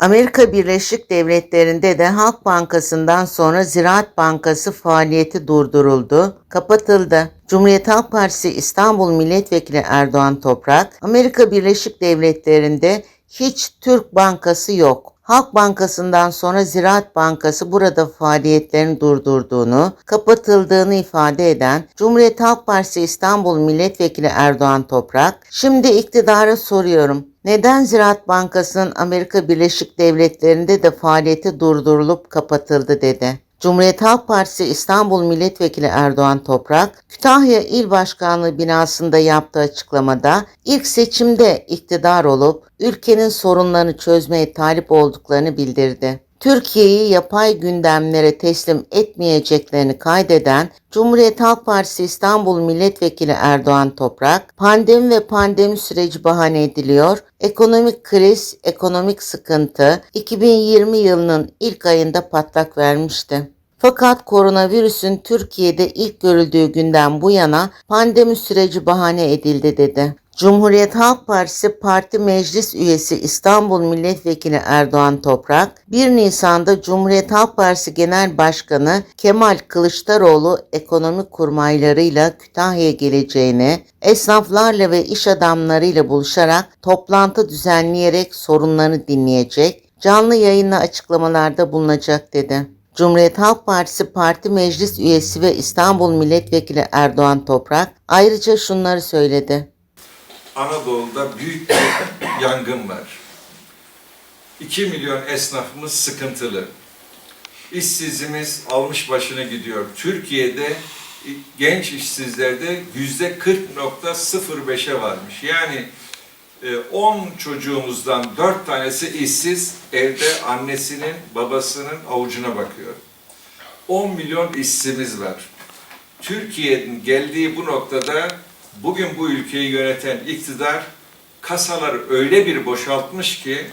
Amerika Birleşik Devletleri'nde de Halk Bankası'ndan sonra Ziraat Bankası faaliyeti durduruldu, kapatıldı. Cumhuriyet Halk Partisi İstanbul Milletvekili Erdoğan Toprak, Amerika Birleşik Devletleri'nde hiç Türk bankası yok. Halk Bankası'ndan sonra Ziraat Bankası burada faaliyetlerini durdurduğunu, kapatıldığını ifade eden Cumhuriyet Halk Partisi İstanbul Milletvekili Erdoğan Toprak, şimdi iktidara soruyorum. Neden Ziraat Bankası'nın Amerika Birleşik Devletleri'nde de faaliyeti durdurulup kapatıldı dedi. Cumhuriyet Halk Partisi İstanbul Milletvekili Erdoğan Toprak, Kütahya İl Başkanlığı binasında yaptığı açıklamada ilk seçimde iktidar olup ülkenin sorunlarını çözmeye talip olduklarını bildirdi. Türkiye'yi yapay gündemlere teslim etmeyeceklerini kaydeden Cumhuriyet Halk Partisi İstanbul Milletvekili Erdoğan Toprak, pandemi ve pandemi süreci bahane ediliyor, ekonomik kriz, ekonomik sıkıntı 2020 yılının ilk ayında patlak vermişti. Fakat koronavirüsün Türkiye'de ilk görüldüğü günden bu yana pandemi süreci bahane edildi dedi. Cumhuriyet Halk Partisi Parti Meclis Üyesi İstanbul Milletvekili Erdoğan Toprak, 1 Nisan'da Cumhuriyet Halk Partisi Genel Başkanı Kemal Kılıçdaroğlu ekonomik kurmaylarıyla Kütahya'ya geleceğini, esnaflarla ve iş adamlarıyla buluşarak toplantı düzenleyerek sorunlarını dinleyecek, canlı yayınla açıklamalarda bulunacak dedi. Cumhuriyet Halk Partisi Parti Meclis Üyesi ve İstanbul Milletvekili Erdoğan Toprak ayrıca şunları söyledi. Anadolu'da büyük bir yangın var. 2 milyon esnafımız sıkıntılı. İşsizimiz almış başına gidiyor. Türkiye'de genç işsizlerde yüzde 40.05'e varmış. Yani e, 10 çocuğumuzdan 4 tanesi işsiz, evde annesinin, babasının avucuna bakıyor. 10 milyon işsizimiz var. Türkiye'nin geldiği bu noktada bugün bu ülkeyi yöneten iktidar kasaları öyle bir boşaltmış ki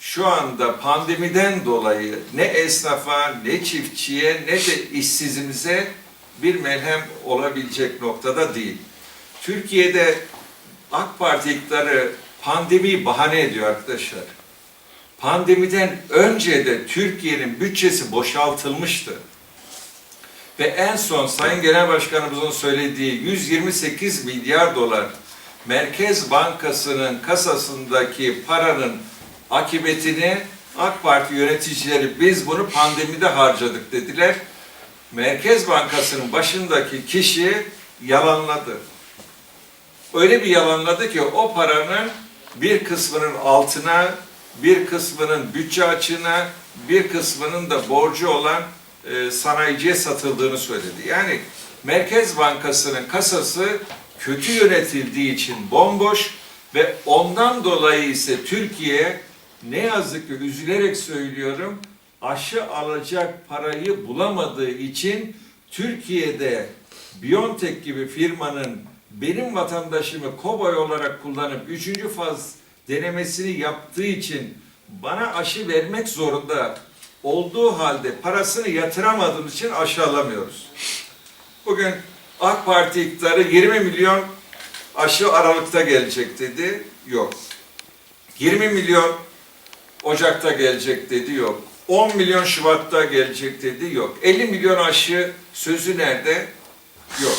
şu anda pandemiden dolayı ne esnafa, ne çiftçiye, ne de işsizimize bir melhem olabilecek noktada değil. Türkiye'de AK Parti iktidarı pandemiyi bahane ediyor arkadaşlar. Pandemiden önce de Türkiye'nin bütçesi boşaltılmıştı. Ve en son Sayın Genel Başkanımızın söylediği 128 milyar dolar Merkez Bankası'nın kasasındaki paranın akıbetini AK Parti yöneticileri biz bunu pandemide harcadık dediler. Merkez Bankası'nın başındaki kişi yalanladı. Öyle bir yalanladı ki o paranın bir kısmının altına, bir kısmının bütçe açığına, bir kısmının da borcu olan e, sanayiciye satıldığını söyledi. Yani Merkez Bankası'nın kasası kötü yönetildiği için bomboş ve ondan dolayı ise Türkiye ne yazık ki üzülerek söylüyorum aşı alacak parayı bulamadığı için Türkiye'de Biontech gibi firmanın benim vatandaşımı kobay olarak kullanıp üçüncü faz denemesini yaptığı için bana aşı vermek zorunda olduğu halde parasını yatıramadığımız için aşı alamıyoruz. Bugün AK Parti iktidarı 20 milyon aşı Aralık'ta gelecek dedi. Yok. 20 milyon Ocak'ta gelecek dedi. Yok. 10 milyon Şubat'ta gelecek dedi. Yok. 50 milyon aşı sözü nerede? Yok.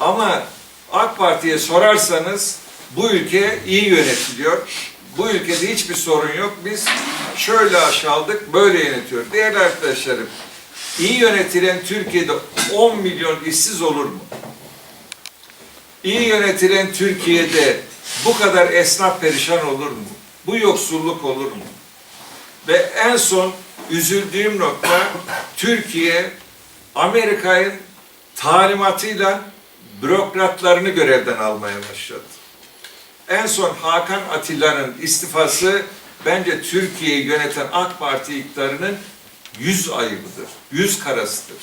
Ama AK Parti'ye sorarsanız bu ülke iyi yönetiliyor. Bu ülkede hiçbir sorun yok. Biz şöyle aşağıladık, böyle yönetiyor. Değerli arkadaşlarım, iyi yönetilen Türkiye'de 10 milyon işsiz olur mu? İyi yönetilen Türkiye'de bu kadar esnaf perişan olur mu? Bu yoksulluk olur mu? Ve en son üzüldüğüm nokta Türkiye Amerika'nın talimatıyla bürokratlarını görevden almaya başladı. En son Hakan Atilla'nın istifası bence Türkiye'yi yöneten AK Parti iktidarının yüz ayıbıdır, yüz karasıdır.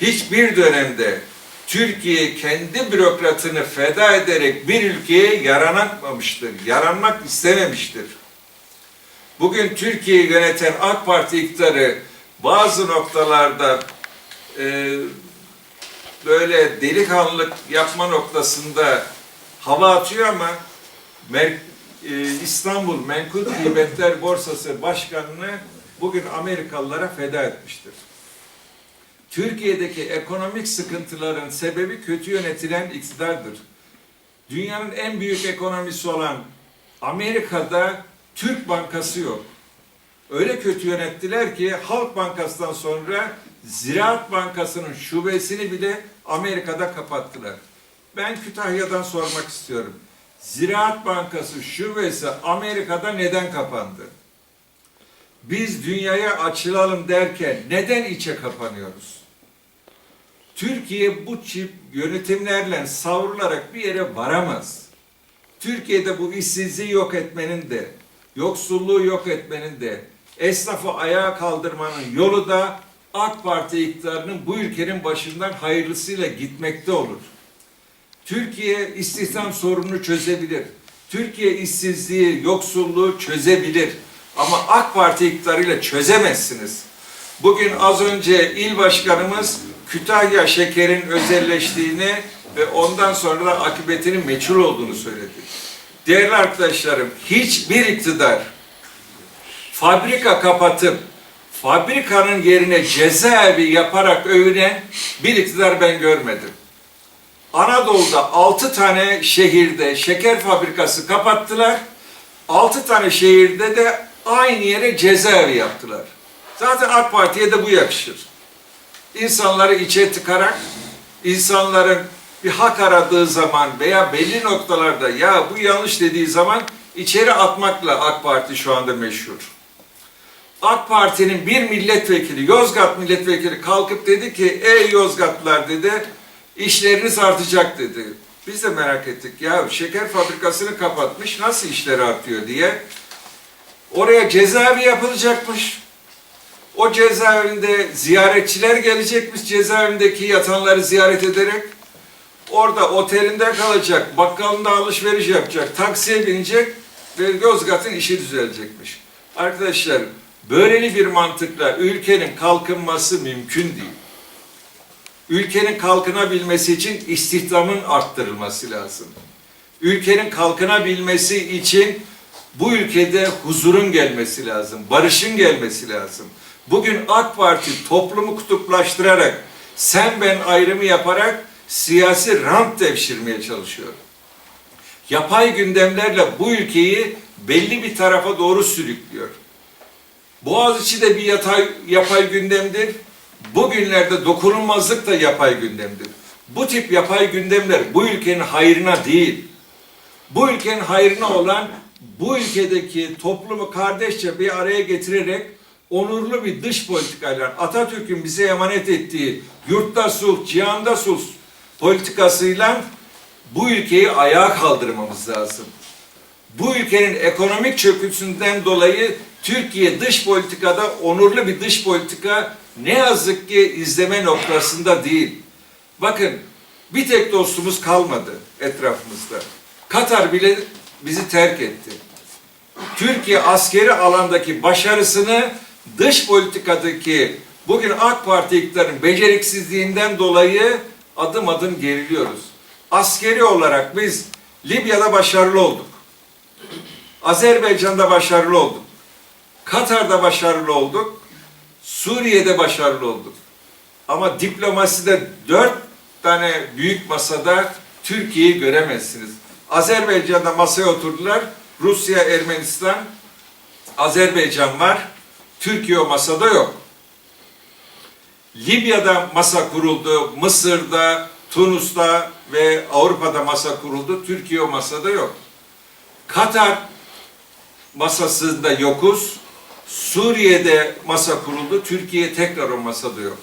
Hiçbir dönemde Türkiye kendi bürokratını feda ederek bir ülkeye yaranamamıştır, yaranmak istememiştir. Bugün Türkiye'yi yöneten AK Parti iktidarı bazı noktalarda e, böyle delikanlılık yapma noktasında hava atıyor ama mer- e, İstanbul Menkul Kıymetler Borsası Başkanı'nı bugün Amerikalılara feda etmiştir. Türkiye'deki ekonomik sıkıntıların sebebi kötü yönetilen iktidardır. Dünyanın en büyük ekonomisi olan Amerika'da Türk Bankası yok. Öyle kötü yönettiler ki Halk Bankası'ndan sonra Ziraat Bankası'nın şubesini bile Amerika'da kapattılar. Ben Kütahya'dan sormak istiyorum. Ziraat Bankası şubesi Amerika'da neden kapandı? Biz dünyaya açılalım derken neden içe kapanıyoruz? Türkiye bu çip yönetimlerle savrularak bir yere varamaz. Türkiye'de bu işsizliği yok etmenin de, yoksulluğu yok etmenin de, esnafı ayağa kaldırmanın yolu da AK Parti iktidarının bu ülkenin başından hayırlısıyla gitmekte olur. Türkiye istihdam sorununu çözebilir. Türkiye işsizliği, yoksulluğu çözebilir. Ama AK Parti iktidarıyla çözemezsiniz. Bugün az önce il başkanımız Kütahya şekerin özelleştiğini ve ondan sonra da akıbetinin meçhul olduğunu söyledi. Değerli arkadaşlarım, hiçbir iktidar fabrika kapatıp fabrikanın yerine cezaevi yaparak övünen bir iktidar ben görmedim. Anadolu'da 6 tane şehirde şeker fabrikası kapattılar. 6 tane şehirde de aynı yere cezaevi yaptılar. Zaten AK Parti'ye de bu yakışır. İnsanları içe tıkarak, insanların bir hak aradığı zaman veya belli noktalarda ya bu yanlış dediği zaman içeri atmakla AK Parti şu anda meşhur. AK Parti'nin bir milletvekili, Yozgat milletvekili kalkıp dedi ki ey Yozgatlılar dedi işleriniz artacak dedi. Biz de merak ettik ya şeker fabrikasını kapatmış nasıl işleri artıyor diye. Oraya cezaevi yapılacakmış. O cezaevinde ziyaretçiler gelecekmiş cezaevindeki yatanları ziyaret ederek. Orada otelinde kalacak, bakkalında alışveriş yapacak, taksiye binecek ve Yozgat'ın işi düzelecekmiş. Arkadaşlar böyleli bir mantıkla ülkenin kalkınması mümkün değil. Ülkenin kalkınabilmesi için istihdamın arttırılması lazım. Ülkenin kalkınabilmesi için bu ülkede huzurun gelmesi lazım, barışın gelmesi lazım. Bugün AK Parti toplumu kutuplaştırarak, sen ben ayrımı yaparak siyasi rant devşirmeye çalışıyor. Yapay gündemlerle bu ülkeyi belli bir tarafa doğru sürüklüyor. Boğaziçi de bir yatay, yapay gündemdir. Bugünlerde dokunulmazlık da yapay gündemdir. Bu tip yapay gündemler bu ülkenin hayrına değil. Bu ülkenin hayrına olan bu ülkedeki toplumu kardeşçe bir araya getirerek onurlu bir dış politikayla Atatürk'ün bize emanet ettiği yurtta sulh, cihanda sulh politikasıyla bu ülkeyi ayağa kaldırmamız lazım. Bu ülkenin ekonomik çöküntüsünden dolayı Türkiye dış politikada onurlu bir dış politika ne yazık ki izleme noktasında değil. Bakın bir tek dostumuz kalmadı etrafımızda. Katar bile bizi terk etti. Türkiye askeri alandaki başarısını dış politikadaki bugün AK Parti iktidarının beceriksizliğinden dolayı adım adım geriliyoruz. Askeri olarak biz Libya'da başarılı olduk. Azerbaycan'da başarılı olduk. Katar'da başarılı olduk. Suriye'de başarılı olduk. Ama diplomaside dört tane büyük masada Türkiye'yi göremezsiniz. Azerbaycan'da masaya oturdular. Rusya, Ermenistan, Azerbaycan var. Türkiye o masada yok. Libya'da masa kuruldu, Mısır'da, Tunus'ta ve Avrupa'da masa kuruldu. Türkiye o masada yok. Katar masasında yokuz. Suriye'de masa kuruldu. Türkiye tekrar o masada yok.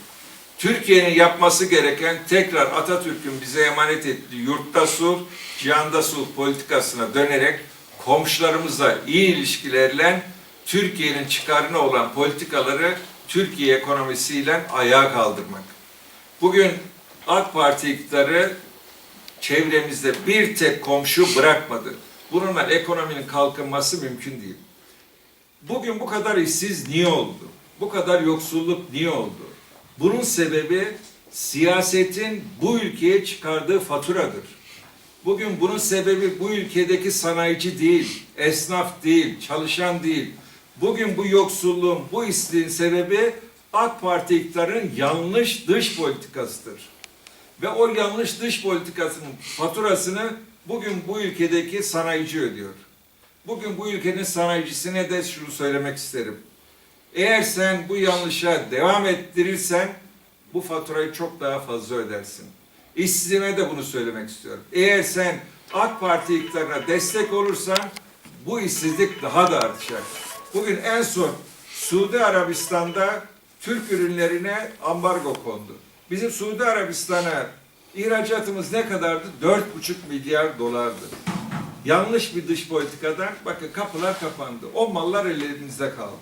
Türkiye'nin yapması gereken tekrar Atatürk'ün bize emanet ettiği yurtta sulh, cihanda sulh politikasına dönerek komşularımızla iyi ilişkilerle Türkiye'nin çıkarına olan politikaları Türkiye ekonomisiyle ayağa kaldırmak. Bugün AK Parti iktidarı çevremizde bir tek komşu bırakmadı. Bununla ekonominin kalkınması mümkün değil. Bugün bu kadar işsiz niye oldu? Bu kadar yoksulluk niye oldu? Bunun sebebi siyasetin bu ülkeye çıkardığı faturadır. Bugün bunun sebebi bu ülkedeki sanayici değil, esnaf değil, çalışan değil. Bugün bu yoksulluğun, bu işsizliğin sebebi AK Parti iktidarının yanlış dış politikasıdır. Ve o yanlış dış politikasının faturasını bugün bu ülkedeki sanayici ödüyor. Bugün bu ülkenin sanayicisine de şunu söylemek isterim. Eğer sen bu yanlışa devam ettirirsen bu faturayı çok daha fazla ödersin. İşsizime de bunu söylemek istiyorum. Eğer sen AK Parti iktidarına destek olursan bu işsizlik daha da artacak. Bugün en son Suudi Arabistan'da Türk ürünlerine ambargo kondu. Bizim Suudi Arabistan'a ihracatımız ne kadardı? 4,5 milyar dolardı. Yanlış bir dış politikadan bakın kapılar kapandı. O mallar elimizde kaldı.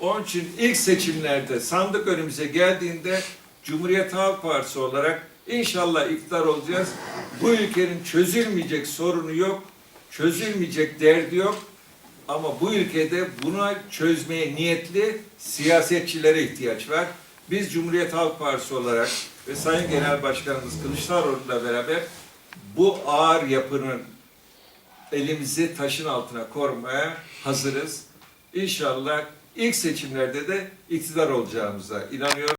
Onun için ilk seçimlerde sandık önümüze geldiğinde Cumhuriyet Halk Partisi olarak inşallah iktidar olacağız. Bu ülkenin çözülmeyecek sorunu yok, çözülmeyecek derdi yok. Ama bu ülkede buna çözmeye niyetli siyasetçilere ihtiyaç var. Biz Cumhuriyet Halk Partisi olarak ve Sayın Genel Başkanımız Kılıçdaroğlu'yla beraber bu ağır yapının elimizi taşın altına korumaya hazırız. İnşallah ilk seçimlerde de iktidar olacağımıza inanıyorum.